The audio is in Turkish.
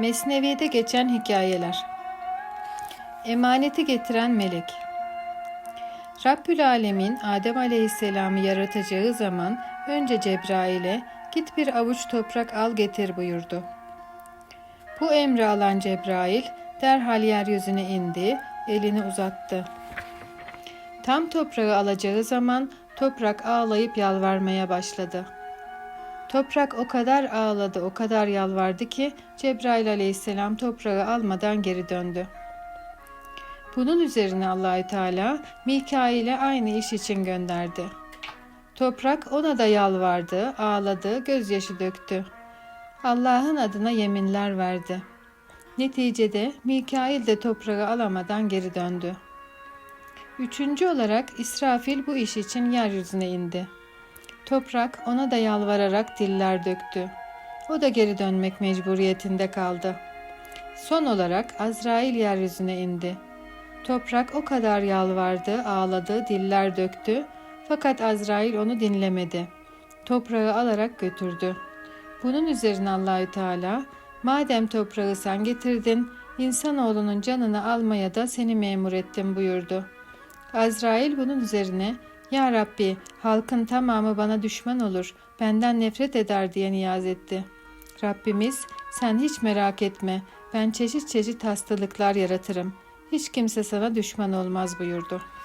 Mesnevi'de geçen hikayeler. Emaneti getiren melek. Rabbül Alemin Adem Aleyhisselam'ı yaratacağı zaman önce Cebrail'e git bir avuç toprak al getir buyurdu. Bu emri alan Cebrail derhal yeryüzüne indi, elini uzattı. Tam toprağı alacağı zaman toprak ağlayıp yalvarmaya başladı. Toprak o kadar ağladı, o kadar yalvardı ki Cebrail aleyhisselam toprağı almadan geri döndü. Bunun üzerine Allahü Teala Mikail'e aynı iş için gönderdi. Toprak ona da yalvardı, ağladı, gözyaşı döktü. Allah'ın adına yeminler verdi. Neticede Mikail de toprağı alamadan geri döndü. Üçüncü olarak İsrafil bu iş için yeryüzüne indi. Toprak ona da yalvararak diller döktü. O da geri dönmek mecburiyetinde kaldı. Son olarak Azrail yeryüzüne indi. Toprak o kadar yalvardı, ağladı, diller döktü. Fakat Azrail onu dinlemedi. Toprağı alarak götürdü. Bunun üzerine Allahü Teala, madem toprağı sen getirdin, insanoğlunun canını almaya da seni memur ettim buyurdu. Azrail bunun üzerine, Ya Rabbi, halkın tamamı bana düşman olur, benden nefret eder diye niyaz etti. Rabbimiz, sen hiç merak etme, ben çeşit çeşit hastalıklar yaratırım. Hiç kimse sana düşman olmaz buyurdu.''